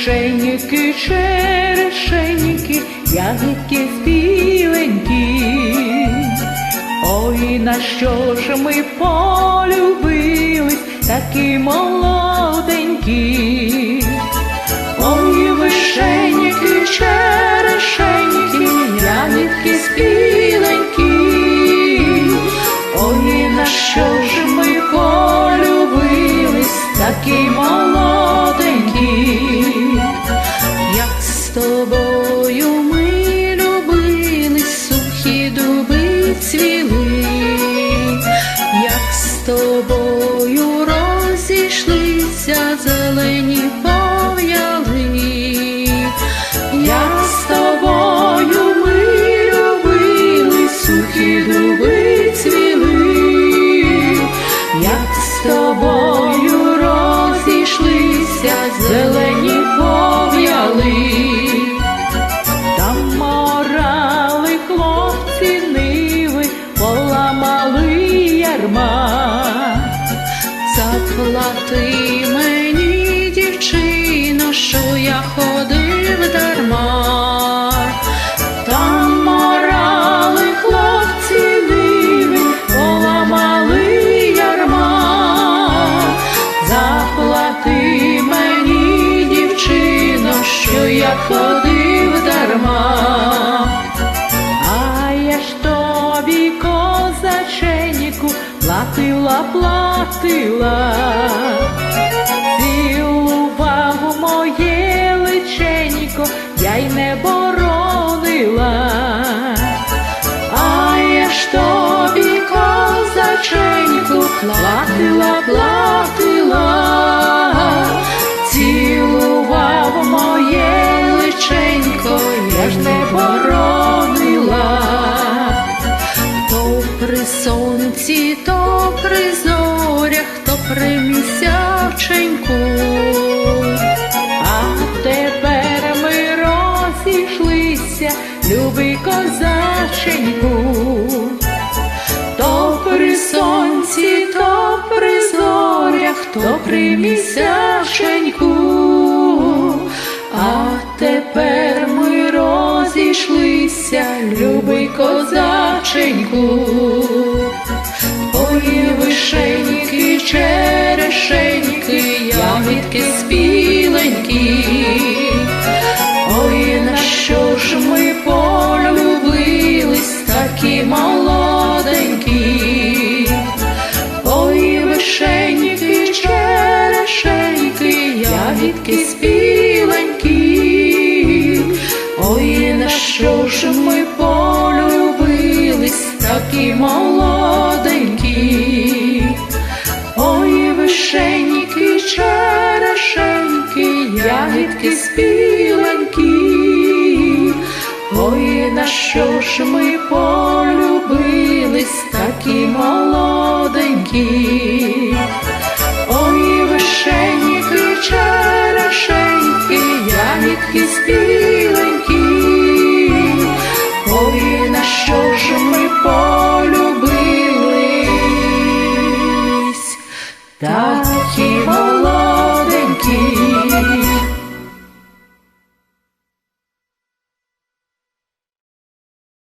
вишеньки, черешеньки, ягідки спіленькі. Ой, на що ж ми полюбились, такі молоденькі. Цвіли, як з тобою ярма. Заплати мені, дівчино, що я ходив дарма. Там морали хлопці ниви, поламали ярма. Заплати мені, дівчино, що я ходив дарма. Платила, платила, цілував моє личенько, я й не боронила. А я ж тобі, козаченьку, платила, платила, цілував моє личенько, я ж не боронила. При сонці, зорях, то при місяченьку. А тепер ми розійшлися, любий козаченьку. То при сонці, то при зорях, то при місяченьку. А тепер ми розійшлися, любий козаченьку. Ой, вишеньки, черешеньки, ягідки спіленькі. Ой, на що ж ми полюбились, такі молоденькі. Ой, вишеньки, черешеньки, ягідки спіленькі. Ой, на що ж ми полюбились, такі молоденькі. Співаньки, співаньки, ой, на що ж ми полюбились такі молоденькі, ой, вишеньки, черешеньки, ягідки спіленькі, ой, на що ж ми полюбились такі молоденькі.